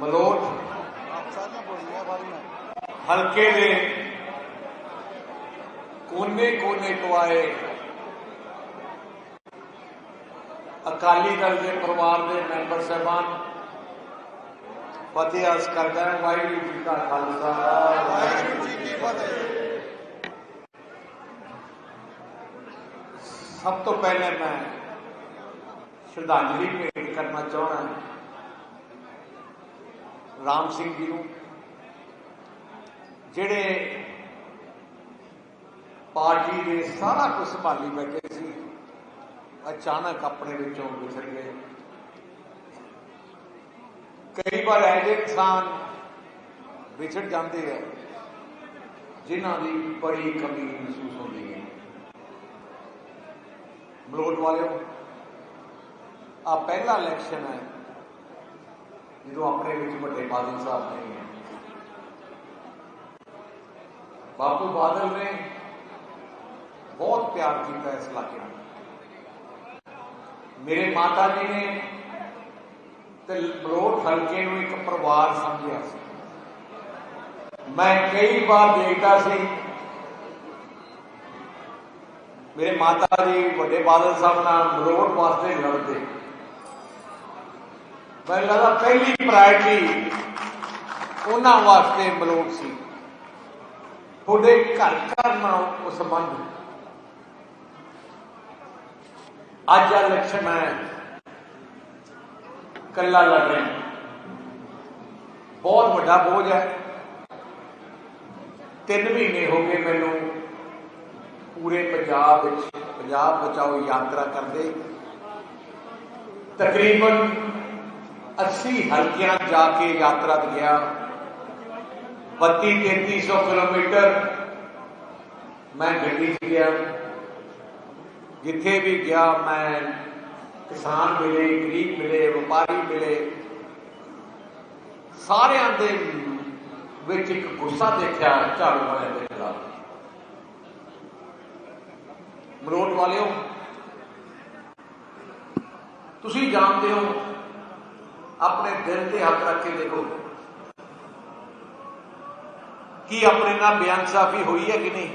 ਮਲੋਟ ਸਾਰੀਆਂ ਬੋਲੀਆਂ ਵਾਲੀਆਂ ਹਲਕੇ ਦੇ ਕੋਨੇ ਕੋਨੇ ਤੋਂ ਆਏ ਅਕਾਲੀ ਦਲ ਦੇ ਪਰਿਵਾਰ ਦੇ ਮੈਂਬਰ ਸਹਿਬਾਨ ਫਤਿਹ ਅਰਜ਼ ਕਰਦਾ ਹਾਂ ਵਾਹਿਗੁਰੂ ਜੀ ਕਾ ਖਾਲਸਾ ਵਾਹਿਗੁਰੂ ਜੀ ਕੀ ਫਤਿਹ ਸਭ ਤੋਂ ਪਹਿਲੇ ਮੈਂ ਸ਼ਰਧਾਂਜਲੀ ਭੇਟ ਕਰਨਾ ਚਾਹੁੰਦਾ ਰਾਮ ਸਿੰਘ ਜੀ ਨੂੰ, ਜਿਹੜੇ ਪਾਰਟੀ ਦੇ ਸਾਰਾ ਕੁਝ ਸੰਭਾਲੀ ਬੈਠੇ ਸੀ, ਅਚਾਨਕ ਆਪਣੇ ਵਿੱਚੋਂ ਵਿਛੜ ਗਏ। ਕਈ ਵਾਰ ਐਜੇ ਇਨਸਾਨ ਵਿਛੜ ਜਾਂਦੇ ਆ, ਜਿਨ੍ਹਾਂ ਦੀ ਬੜੀ ਕਮੀ ਮਹਿਸੂਸ ਹੁੰਦੀ ਹੈ। ਮਲੋਟ ਵਾਲਿਓ ਆ ਪਹਿਲਾ ਇਲੈਕਸ਼ਨ ਹੈ। ਜਦੋਂ ਆਪਣੇ ਵਿੱਚ ਵੱਡੇ ਬਾਦਲ ਸਾਹਿਬ ਨਹੀਂ ਹੈ ਬਾਪੂ ਬਾਦਲ ਨੇ ਬਹੁਤ ਪਿਆਰ ਕੀਤਾ ਇਸ ਇਲਾਕੇ ਨੂੰ। ਮੇਰੇ ਮਾਤਾ ਜੀ ਨੇ ਤੇ ਮਲੋਟ ਹਲਕੇ ਨੂੰ ਇੱਕ ਪਰਿਵਾਰ ਸਮਝਿਆ ਸੀ। ਮੈਂ ਕਈ ਵਾਰ ਦੇਖਦਾ ਸੀ, ਮੇਰੇ ਮਾਤਾ ਜੀ ਵੱਡੇ ਬਾਦਲ ਸਾਹਿਬ ਨਾਲ ਮਰੋੜ ਵਾਸਤੇ ਲੜਦੇ। ਮੈਨੂੰ ਲੱਗਦਾ ਪਹਿਲੀ ਪ੍ਰਾਇਰਟੀ ਉਹਨਾਂ ਵਾਸਤੇ ਮਲੋੜ ਸੀ। ਤੁਹਾਡੇ ਘਰ ਘਰ ਨਾਲ ਉਹ ਸੰਬੰਧ। ਅੱਜ ਇਲੈਕਸ਼ਨ ਹੈ। ਕੱਲਾ ਲੜ ਰਹੇ। ਬਹੁਤ ਵੱਡਾ ਬੋਝ ਹੈ। ਤਿੰਨ ਮਹੀਨੇ ਹੋ ਗਏ ਮੈਨੂੰ ਪੂਰੇ ਪੰਜਾਬ ਵਿੱਚ, ਪੰਜਾਬ ਬਚਾਓ ਯਾਤਰਾ ਕਰਦੇ। ਤਕਰੀਬਨ 80 ਹਲਕਿਆਂ ਜਾ ਕੇ ਯਾਤਰਾ ਤੇ ਗਿਆ। 32 3300 ਕਿਲੋਮੀਟਰ ਮੈਂ ਗੱਡੀ 'ਚ ਗਿਆ। ਜਿੱਥੇ ਵੀ ਗਿਆ ਮੈਂ ਕਿਸਾਨ ਮਿਲੇ, ਗਰੀਬ ਮਿਲੇ, ਵਪਾਰੀ ਮਿਲੇ। ਸਾਰਿਆਂ ਦੇ ਵਿੱਚ ਇੱਕ ਗੁੱਸਾ ਦੇਖਿਆ ਝਾੜੂ ਵਾਲਿਆਂ ਦੇ ਖਿਲਾਫ। ਮਰੋਟ ਵਾਲਿਓ, ਤੁਸੀਂ ਜਾਣਦੇ ਹੋ ਆਪਣੇ ਦਿਲ ਤੇ ਹੱਥ ਰੱਖ ਕੇ ਦੇਖੋ। ਕੀ ਆਪਣੇ ਨਾਲ ਬਿਆਨ ਸਾਫੀ ਹੋਈ ਹੈ ਕਿ ਨਹੀਂ?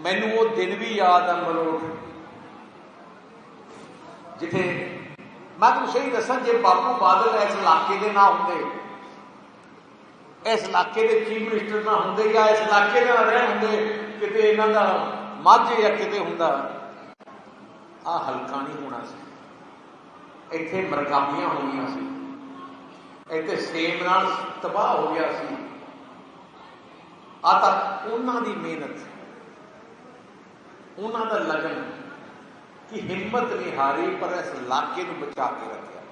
ਮੈਨੂੰ ਉਹ ਦਿਨ ਵੀ ਯਾਦ ਆ ਮਰੋਟ ਜਿੱਥੇ ਮੈਂ ਤੁਹਾਨੂੰ ਸਹੀ ਦੱਸਾਂ, ਜੇ ਬਾਪੂ ਬਾਦਲ ਇਸ ਇਲਾਕੇ ਦੇ ਨਾ ਹੁੰਦੇ, ਇਸ ਇਲਾਕੇ ਦੇ ਚੀਫ ਮਿਨਿਸਟਰ ਨਾ ਹੁੰਦੇ ਜਾਂ ਇਸ ਇਲਾਕੇ ਦੇ ਨਾ ਰਹੇ ਹੁੰਦੇ, ਕਿਤੇ ਇਹਨਾਂ ਦਾ ਮਾਝੇ ਜਾਂ ਕਿਤੇ ਹੁੰਦਾ। ਆ ਹਲਕਾ ਨਹੀਂ ਹੋਣਾ ਸੀ। ਇੱਥੇ ਮਰਗਾਮੀਆਂ ਹੋਣੀਆਂ ਸੀ। ਇੱਥੇ ਸੇਮ ਨਾਲ ਤਬਾਹ ਹੋ ਗਿਆ ਸੀ। ਆ ਤਾਂ ਉਹਨਾਂ ਦੀ ਮਿਹਨਤ, ਉਹਨਾਂ ਦਾ ਲਗਨ ਕਿ ਹਿੰਮਤ ਨਹੀਂ ਹਾਰੀ, ਪਰ ਇਸ ਇਲਾਕੇ ਨੂੰ ਬਚਾ ਕੇ ਰੱਖਿਆ।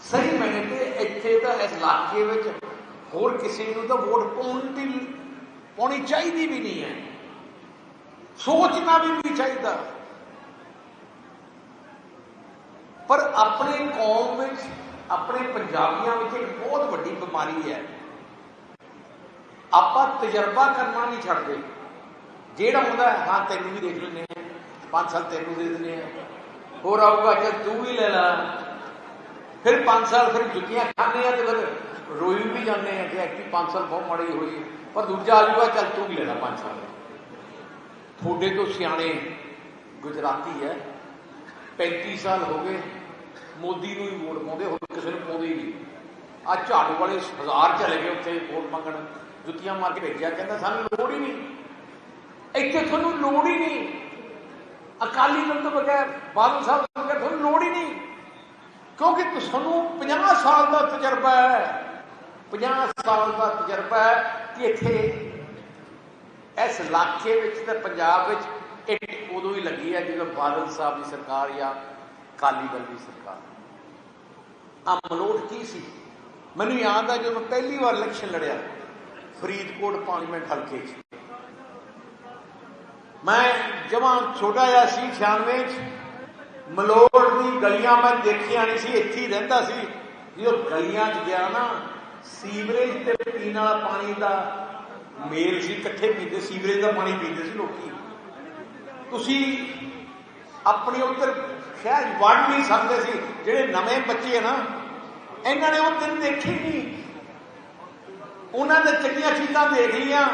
ਸਹੀ ਮੈਨੇ ਤੇ ਇੱਥੇ ਤਾਂ ਇਸ ਇਲਾਕੇ ਵਿੱਚ ਹੋਰ ਕਿਸੇ ਨੂੰ ਤਾਂ ਵੋਟ ਪਾਉਣ ਦੀ ਪਾਉਣੀ ਚਾਹੀਦੀ ਵੀ ਨਹੀਂ ਹੈ। ਸੋਚਣਾ ਵੀ ਨਹੀਂ ਚਾਹੀਦਾ। ਪਰ ਆਪਣੇ ਕੌਮ ਵਿੱਚ, ਆਪਣੇ ਪੰਜਾਬੀਆਂ ਵਿੱਚ ਇੱਕ ਬਹੁਤ ਵੱਡੀ ਬਿਮਾਰੀ ਹੈ। ਆਪਾਂ ਤਜਰਬਾ ਕਰਨਾ ਨਹੀਂ ਛੱਡਦੇ। ਜਿਹੜਾ ਹੁੰਦਾ ਹਾਂ ਤੈਨੂੰ ਵੀ ਦੇਖ ਲੈਂਦੇ ਆ ਪੰਜ ਸਾਲ ਤੈਨੂੰ ਦੇ ਦਿੰਦੇ ਆ ਹੋਰ ਆਊਗਾ ਕਿ ਤੂੰ ਵੀ ਲੈ ਲੈ। ਫਿਰ 5 ਸਾਲ ਫਿਰ ਜੁੱਤੀਆਂ ਖਾਣੇ ਆ ਤੇ ਫਿਰ ਰੋਈ ਵੀ ਜਾਂਦੇ ਆ ਕਿ ਐਕਟੀ 5 ਸਾਲ ਬਹੁਤ ਮਾੜੀ ਹੋਈ ਹੈ। ਪਰ ਦੂਜਾ ਆਜੂਗਾ ਚੱਲ ਤੂੰ ਵੀ ਲੈ ਲੈ 5 ਸਾਲ। ਤੁਹਾਡੇ ਤੋਂ ਸਿਆਣੇ ਗੁਜਰਾਤੀ ਹੈ 35 ਸਾਲ ਹੋ ਗਏ, ਮੋਦੀ ਨੂੰ ਹੀ ਵੋਟ ਪਾਉਂਦੇ, ਹੋਰ ਕਿਸੇ ਨੂੰ ਪਾਉਂਦੇ ਹੀ ਨਹੀਂ। ਆ ਝਾੜੂ ਵਾਲੇ ਹਜ਼ਾਰ ਚਲੇ ਗਏ ਉੱਥੇ ਵੋਟ ਮੰਗਣ, ਜੁੱਤੀਆਂ ਮਾਰ ਕੇ ਭੇਜਿਆ, ਕਹਿੰਦਾ ਸਾਨੂੰ ਲੋੜ ਹੀ ਨਹੀਂ। ਇੱਥੇ ਤੁਹਾਨੂੰ ਲੋੜ ਹੀ ਨਹੀਂ। ਅਕਾਲੀ ਦਲ ਤੋਂ ਬਗੈਰ, ਬਾਦਲ ਸਾਹਿਬ ਤੋਂ ਬਗੈਰ ਤੁਹਾਨੂੰ ਲੋੜ ਹੀ ਨਹੀਂ। ਕਿਉਂਕਿ ਤੁਹਾਨੂੰ 50 ਸਾਲ ਦਾ ਤਜਰਬਾ ਹੈ। 50 ਸਾਲ ਦਾ ਤਜਰਬਾ ਹੈ ਕਿ ਇੱਥੇ ਇਸ ਇਲਾਕੇ ਵਿੱਚ ਤੇ ਪੰਜਾਬ ਵਿੱਚ ਇੱਟ ਉਦੋਂ ਹੀ ਲੱਗੀ ਹੈ ਜਦੋਂ ਬਾਦਲ ਸਾਹਿਬ ਦੀ ਸਰਕਾਰ ਜਾਂ ਕਾਲੀ ਦਲ ਦੀ ਸਰਕਾਰ। ਆ ਮਲੋਟ ਕੀ ਸੀ? ਮੈਨੂੰ ਯਾਦ ਹੈ ਜਦੋਂ ਪਹਿਲੀ ਵਾਰ ਇਲੈਕਸ਼ਨ ਲੜਿਆ, ਫਰੀਦਕੋਟ ਪਾਰਲੀਮੈਂਟ ਹਲਕੇ 'ਚ। ਮੈਂ ਜਵਾਂ ਛੋਟਾ ਜਿਹਾ ਸੀ 96 ਚ। ਮਲੋੜ ਦੀ ਗਲੀਆਂ ਮੈਂ ਦੇਖੀਆਂ ਨਹੀਂ ਸੀ, ਇੱਥੇ ਹੀ ਰਹਿੰਦਾ ਸੀ। ਜਦੋਂ ਗਲੀਆਂ 'ਚ ਗਿਆ ਨਾ, ਸੀਵਰੇਜ ਤੇ ਪੀਣ ਵਾਲਾ ਪਾਣੀ ਦਾ ਮੇਲ ਸੀ, ਇਕੱਠੇ ਪੀਂਦੇ, ਸੀਵਰੇਜ ਦਾ ਪਾਣੀ ਪੀਂਦੇ ਸੀ ਲੋਕੀ। ਤੁਸੀਂ ਆਪਣੇ ਉੱਧਰ ਸ਼ਹਿਰ ਵੜ ਨਹੀਂ ਸਕਦੇ ਸੀ, ਜਿਹੜੇ ਨਵੇਂ ਬੱਚੇ ਆ ਨਾ, ਇਹਨਾਂ ਨੇ ਉਹ ਦਿਨ ਦੇਖੇ ਨਹੀਂ। ਉਹਨਾਂ ਨੇ ਚੰਗੀਆਂ ਚੀਜ਼ਾਂ ਦੇਖ ਲਈਆਂ,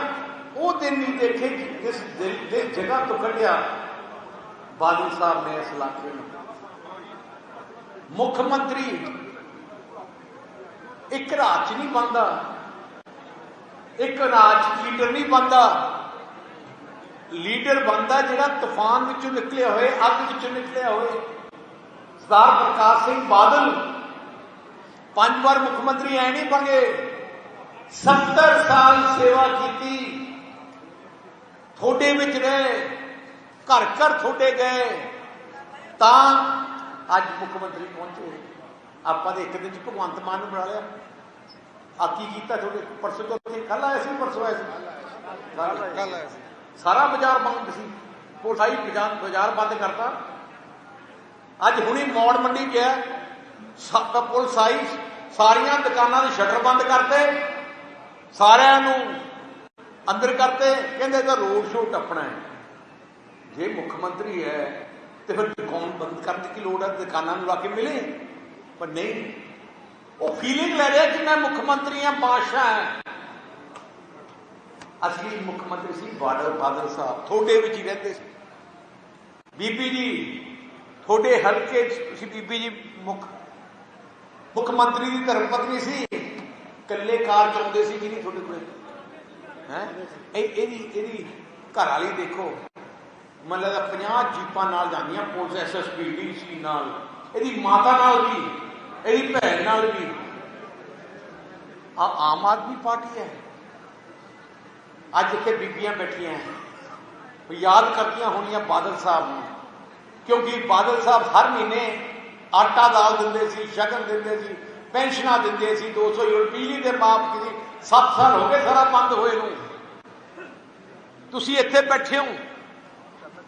ਉਹ ਦਿਨ ਨਹੀਂ ਦੇਖੇ ਜਿਸ ਦਿਲ ਦੇ ਜਗ੍ਹਾ ਤੋਂ ਕੱਢਿਆ। ਬਾਦਲ ਸਾਹਿਬ ਨੇ ਇਸ ਇਲਾਕੇ ਨੂੰ। ਮੁੱਖ ਮੰਤਰੀ ਇੱਕ ਰਾਤ 'ਚ ਨਹੀਂ ਬੰਦਾ ਇੱਕ ਰਾਜ ਲੀਡਰ ਨਹੀਂ ਬਣਦਾ। ਲੀਡਰ ਬਣਦਾ ਜਿਹੜਾ ਤੂਫਾਨ ਵਿੱਚੋਂ ਨਿਕਲਿਆ ਹੋਏ, ਅੱਗ ਵਿੱਚੋਂ ਨਿਕਲਿਆ ਹੋਏ। ਸਰਦਾਰ ਪ੍ਰਕਾਸ਼ ਸਿੰਘ ਬਾਦਲ ਪੰਜ ਵਾਰ ਮੁੱਖ ਮੰਤਰੀ ਐ ਨਹੀਂ ਬਣੇ। 70 ਸਾਲ ਸੇਵਾ ਕੀਤੀ। ਥੋੜੇ ਵਿੱਚ ਰਹੇ। ਘਰ ਘਰ ਥੋੜੇ ਗਏ। ਤਾਂ ਅੱਜ ਮੁੱਖ ਮੰਤਰੀ ਪਹੁੰਚੇ। ਆਪਾਂ ਦੇ ਇੱਕ ਦਿਨ ਚ ਭਗਵੰਤ ਮਾਨ ਨੂੰ ਬਣਾ ਲਿਆ। ਆ ਕੀ ਕੀਤਾ ਤੁਹਾਡੇ ਪਰਸੋਂ ਤੋਂ ਕੱਲ ਆਇਆ ਸੀ ਪਰਸੋਂ ਆਇਆ ਸੀ? ਕੱਲ੍ਹ। ਕੱਲ ਆਇਆ ਸੀ। ਸਾਰਾ ਬਾਜ਼ਾਰ ਬੰਦ ਸੀ। ਕੋਠਾਈ ਬਾਜ਼ਾਰ ਬਾਜ਼ਾਰ ਬੰਦ ਕਰਤਾ। ਅੱਜ ਹੁਣੀ ਮੌੜ ਮੰਡੀ ਗਿਆ। ਸੱਤ ਪੁਲਿਸ ਆਈ ਸਾਰੀਆਂ ਦੁਕਾਨਾਂ ਦੇ ਸ਼ਟਰ ਬੰਦ ਕਰਤੇ। ਸਾਰਿਆਂ ਨੂੰ ਅੰਦਰ ਕਰਤੇ। ਕਹਿੰਦੇ ਤਾਂ ਰੋਡ ਸ਼ੋਅ ਟੱਪਣਾ ਹੈ। ਜੇ ਮੁੱਖ ਮੰਤਰੀ ਹੈ ਤੇ ਫਿਰ ਦੁਕਾਨ ਬੰਦ ਕਰਨ ਦੀ ਕੀ ਲੋੜ ਹੈ? ਦੁਕਾਨਾਂ ਨੂੰ ਲਾ ਕੇ ਮਿਲੇ। ਪਰ ਨਹੀਂ ਉਹ ਫੀਲਿੰਗ ਲੈ ਰਿਹਾ ਕਿ ਮੈਂ ਮੁੱਖ ਮੰਤਰੀ ਹਾਂ, ਬਾਦਸ਼ਾਹ ਹਾਂ। ਅਸਲੀ ਮੁੱਖ ਮੰਤਰੀ ਸੀ, ਬਾਦਲ ਬਾਦਲ ਸਾਹਿਬ ਥੋੜੇ ਵਿੱਚ ਹੀ ਰਹਿੰਦੇ ਸੀ। ਬੀਬੀ ਜੀ ਥੋੜੇ ਹਲਕੇ ਤੁਸੀਂ ਬੀਬੀ ਜੀ ਮੁੱਖ ਮੁੱਖ ਮੰਤਰੀ ਦੀ ਧਰਮ ਪਤਨੀ ਸੀ। ਇਕੱਲੇ ਕਾਰ ਚਲਾਉਂਦੇ ਸੀ ਕਿ ਨਹੀਂ ਤੁਹਾਡੇ ਕੋਲ? ਹੈ? ਇਹ, ਇਹਦੀ ਇਹਦੀ ਘਰ ਵਾਲੀ ਦੇਖੋ। ਮਨ ਲੱਗਦਾ 50 ਜੀਪਾਂ ਨਾਲ ਜਾਂਦੀਆਂ ਪੁਲਿਸ ਐਸਐਸਪੀ ਡੀਸੀ ਨਾਲ। ਇਹਦੀ ਮਾਤਾ ਨਾਲ ਵੀ। ਇਹਦੀ ਭੈਣ ਨਾਲ ਵੀ ਆ ਆਮ ਆਦਮੀ ਪਾਰਟੀ ਹੈ ਅੱਜ ਇੱਥੇ ਬੀਬੀਆਂ ਬੈਠੀਆਂ ਹੈ ਉਹ ਯਾਦ ਕਰਦੀਆਂ ਹੋਣੀਆਂ ਬਾਦਲ ਸਾਹਿਬ ਨੂੰ ਕਿਉਂਕਿ ਬਾਦਲ ਸਾਹਿਬ ਹਰ ਮਹੀਨੇ ਆਟਾ ਦਾਲ ਦਿੰਦੇ ਸੀ ਸ਼ਗਨ ਦਿੰਦੇ ਸੀ ਪੈਨਸ਼ਨਾਂ ਦਿੰਦੇ ਸੀ 200 ਯੂਨਿਟ ਬਿਜਲੀ ਦੇ ਮਾਪ ਕੀਤੀ 7 ਸਾਲ ਹੋ ਗਏ ਸਾਰਾ ਬੰਦ ਹੋਏ ਨੂੰ ਤੁਸੀਂ ਇੱਥੇ ਬੈਠੇ ਹੋ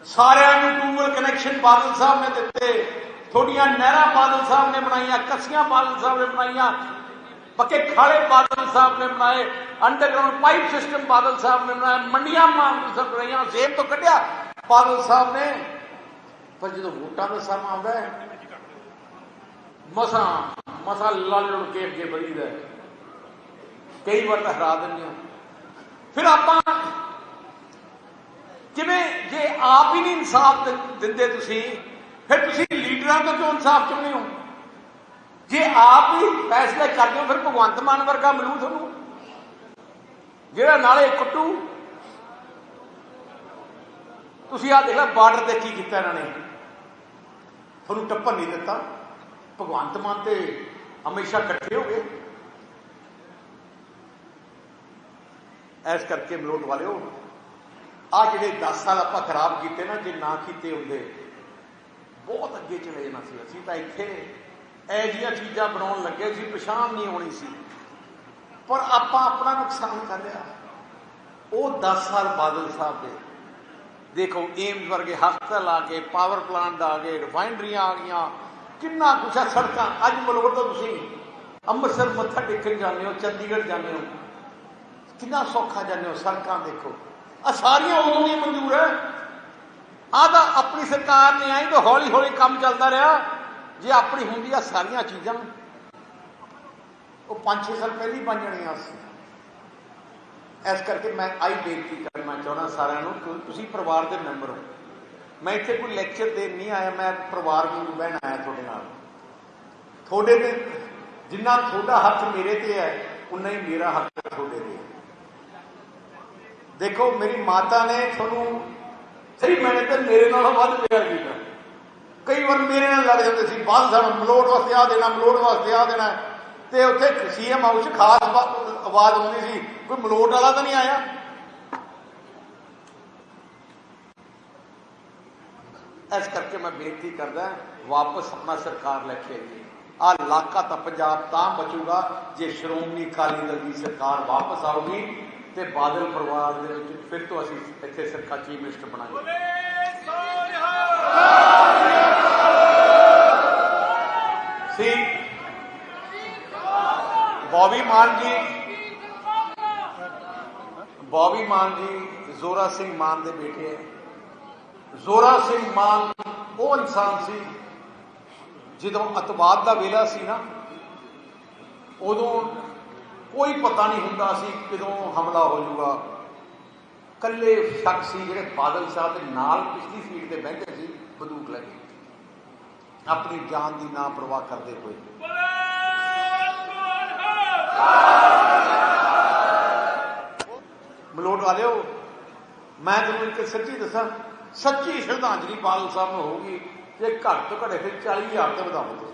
ਸਾਰਿਆਂ ਨੂੰ ਟੂਬਲ ਕਨੈਕਸ਼ਨ ਬਾਦਲ ਸਾਹਿਬ ਨੇ ਦਿੱਤੇ ਤੁਹਾਡੀਆਂ ਨਹਿਰਾਂ ਬਾਦਲ ਸਾਹਿਬ ਨੇ ਬਣਾਈਆਂ, ਕੱਸੀਆਂ ਬਾਦਲ ਸਾਹਿਬ ਨੇ ਬਣਾਈਆਂ, ਪੱਕੇ ਖਾਲੇ ਬਾਦਲ ਸਾਹਿਬ ਨੇ ਬਣਾਏ underground pipe system Badal Sahib ਨੇ ਬਣਾਇਆ, ਮੰਡੀਆਂ ਬਾਦਲ ਸਾਹਿਬ ਬਣਾਈਆਂ, ਜੇਬ ਤੋਂ ਕੱਢਿਆ। ਬਾਦਲ ਸਾਹਿਬ ਨੇ, ਪਰ ਜਦੋਂ ਵੋਟਾਂ ਦਾ ਸਮਾਂ ਆਉਂਦਾ ਹੈ, ਮਸਾਂ ਮਸਾਂ ਲੜ ਲੜ ਕੇ ਅੱਗੇ ਵਧੀਦਾ ਕਈ ਵਾਰ ਤਾਂ ਹਰਾ ਦਿੰਦੇ ਹਾਂ। ਫਿਰ ਆਪਾਂ ਕਿਵੇਂ, ਜੇ ਆਪ ਹੀ ਨਹੀਂ ਇਨਸਾਫ ਦਿੰਦੇ ਤੁਸੀਂ ਫਿਰ ਤੁਸੀਂ ਲੀਡਰਾਂ ਤੋਂ ਕਿਉਂ ਇਨਸਾਫ ਚਾਹੁੰਦੇ ਹੋ? ਜੇ ਆਪ ਹੀ ਫੈਸਲੇ ਕਰਦੇ ਹੋ, ਫਿਰ ਭਗਵੰਤ ਮਾਨ ਵਰਗਾ ਮਿਲੂ ਤੁਹਾਨੂੰ? ਜਿਹੜਾ ਨਾਲੇ ਕੁੱਟੂ? ਤੁਸੀਂ ਆ ਦੇਖ ਲੈ, ਬਾਰਡਰ ਤੇ ਕੀ ਕੀਤਾ ਇਹਨਾਂ ਨੇ? ਤੁਹਾਨੂੰ ਟੱਪਣ ਨਹੀਂ ਦਿੱਤਾ। ਭਗਵੰਤ ਮਾਨ ਤੇ ਹਮੇਸ਼ਾ ਇਕੱਠੇ ਹੋ ਗਏ। ਐਸ ਕਰਕੇ ਮਲੋਟ ਵਾਲਿਓ ਆ ਜਿਹੜੇ 10 ਸਾਲ ਆਪਾਂ ਖਰਾਬ ਕੀਤੇ ਨਾ, ਜੇ ਨਾ ਕੀਤੇ ਹੁੰਦੇ ਬਹੁਤ ਅੱਗੇ ਚਲੇ ਜਾਣਾ ਸੀ ਅਸੀਂ ਤਾਂ ਇੱਥੇ ਇਹ ਜਿਹੀਆਂ ਚੀਜ਼ਾਂ ਬਣਾਉਣ ਲੱਗੇ ਸੀ, ਪਛਾਣ ਨਹੀਂ ਹੋਣੀ ਸੀ। ਪਰ ਆਪਾਂ ਆਪਣਾ ਨੁਕਸਾਨ ਕਰ ਲਿਆ। ਉਹ 10 ਸਾਲ ਬਾਦਲ ਸਾਹਿਬ ਦੇ। ਦੇਖੋ ਏਮਸ ਵਰਗੇ ਹਸਪਤਾਲ ਆ ਗਏ ਪਾਵਰ ਪਲਾਂਟ ਆ ਗਏ ਰਿਫਾਈਨਰੀਆਂ ਆ ਗਈਆਂ। ਕਿੰਨਾ ਕੁਛ ਹੈ ਸੜਕਾਂ। ਅੱਜ ਮਲੋਟ ਤੋਂ ਤੁਸੀਂ ਅੰਮ੍ਰਿਤਸਰ ਮੱਥਾ ਟੇਕਣ ਜਾਂਦੇ ਹੋ, ਚੰਡੀਗੜ੍ਹ ਜਾਂਦੇ ਹੋ। ਕਿੰਨਾ ਸੌਖਾ ਜਾਂਦੇ ਹੋ, ਸੜਕਾਂ ਦੇਖੋ। ਆ ਸਾਰੀਆਂ ਉਦੋਂ ਹੀ ਮਨਜ਼ੂਰ ਹੈ। ਆ ਤਾਂ ਆਪਣੀ ਸਰਕਾਰ ਨੇ ਆਈ ਤਾਂ ਹੌਲੀ ਹੌਲੀ ਕੰਮ ਚੱਲਦਾ ਰਿਹਾ। ਜੇ ਆਪਣੀ ਹੁੰਦੀ ਆ ਸਾਰੀਆਂ ਚੀਜ਼ਾਂ, ਉਹ 5-6 ਸਾਲ ਪਹਿਲੀ ਬਣ ਜਾਣੀਆਂ ਸੀ। ਇਸ ਕਰਕੇ ਮੈਂ ਆਈ ਬੇਨਤੀ ਕਰਨਾ ਚਾਹੁੰਦਾ ਸਾਰਿਆਂ ਨੂੰ ਕਿ ਤੁਸੀਂ ਪਰਿਵਾਰ ਦੇ ਮੈਂਬਰ ਹੋ। ਮੈਂ ਇੱਥੇ ਕੋਈ ਲੈਕਚਰ ਦੇਣ ਨਹੀਂ ਆਇਆ, ਮੈਂ ਪਰਿਵਾਰ ਨੂੰ ਬਹਿਣ ਆਇਆ ਤੁਹਾਡੇ ਨਾਲ। ਤੁਹਾਡੇ ਤੇ ਜਿੰਨਾ ਤੁਹਾਡਾ ਹੱਥ ਮੇਰੇ ਤੇ ਹੈ, ਉਨਾ ਹੀ ਮੇਰਾ ਹੱਥ ਤੁਹਾਡੇ ਤੇ ਹੈ। ਦੇਖੋ, ਮੇਰੀ ਮਾਤਾ ਨੇ ਤੁਹਾਨੂੰ ਸਹੀ ਮੈਨੇ ਤੇ ਮੇਰੇ ਨਾਲੋਂ ਵੱਧ ਪਿਆਰ ਕੀਤਾ। ਕਈ ਵਾਰ ਮੇਰੇ ਨਾਲ ਲੜ ਜਾਂਦੇ ਸੀ ਬਾਅਦ ਸਾਨੂੰ ਮਲੋੜ ਵਾਸਤੇ ਆ ਦੇਣਾ ਮਲੋੜ ਵਾਸਤੇ ਆ ਦੇਣਾ। ਤੇ ਉੱਥੇ ਸੀਐਮ ਹਾਊਸ ਖਾਸ ਆਵਾਜ਼ ਆਉਂਦੀ ਸੀ, ਕੋਈ ਮਲੋੜ ਵਾਲਾ ਤਾਂ ਨਹੀਂ ਆਇਆ? ਇਸ ਕਰਕੇ ਮੈਂ ਬੇਨਤੀ ਕਰਦਾ, ਵਾਪਸ ਆਪਣਾ ਸਰਕਾਰ ਲੈ ਕੇ ਆਈਏ। ਆ ਇਲਾਕਾ ਤਾਂ ਪੰਜਾਬ ਤਾਂ ਬਚੂਗਾ, ਜੇ ਸ਼੍ਰੋਮਣੀ ਅਕਾਲੀ ਦਲ ਦੀ ਸਰਕਾਰ ਵਾਪਸ ਆਊਗੀ ਤੇ ਬਾਦਲ ਪਰਿਵਾਰ ਦੇ ਵਿੱਚ ਫਿਰ ਤੋਂ ਅਸੀਂ ਇੱਥੇ ਸਰਕਾਰ ਚੀਫ ਮਿਨਿਸਟਰ ਬਣਾਂਗੇ। ਸੀ ਬੌਬੀ ਮਾਨ ਜੀ। ਬੌਬੀ ਮਾਨ ਜੀ ਜ਼ੋਰਾ ਸਿੰਘ ਮਾਨ ਦੇ ਬੇਟੇ ਹੈ। ਜ਼ੋਰਾ ਸਿੰਘ ਮਾਨ ਉਹ ਇਨਸਾਨ ਸੀ ਜਦੋਂ ਅਤਵਾਦ ਦਾ ਵੇਲਾ ਸੀ ਨਾ ਉਦੋਂ ਕੋਈ ਪਤਾ ਨਹੀਂ ਹੁੰਦਾ ਸੀ ਕਦੋਂ ਹਮਲਾ ਹੋ ਜਾਊਗਾ। ਕੱਲੇ ਸ਼ਖਸ ਸੀ ਜਿਹੜੇ ਬਾਦਲ ਸਾਹਿਬ ਦੇ ਨਾਲ ਪਿਛਲੀ ਸੀਟ ਤੇ ਬੈਠੇ ਸੀ, ਬੰਦੂਕ ਲੈ ਕੇ। ਆਪਣੀ ਜਾਨ ਦੀ ਨਾ ਪਰਵਾਹ ਕਰਦੇ ਹੋਏ। ਮਲੋਟ ਵਾਲਿਓ, ਮੈਂ ਤੁਹਾਨੂੰ ਇੱਕ ਸੱਚੀ ਦੱਸਾਂ, ਸੱਚੀ ਸ਼ਰਧਾਂਜਲੀ ਬਾਦਲ ਸਾਹਿਬ ਨੂੰ ਹੋਊਗੀ ਜੇ ਘੱਟ ਤੋਂ ਘੱਟ ਫਿਰ 40000 ਤੇ ਵਧਾਓ। ਤੁਸੀਂ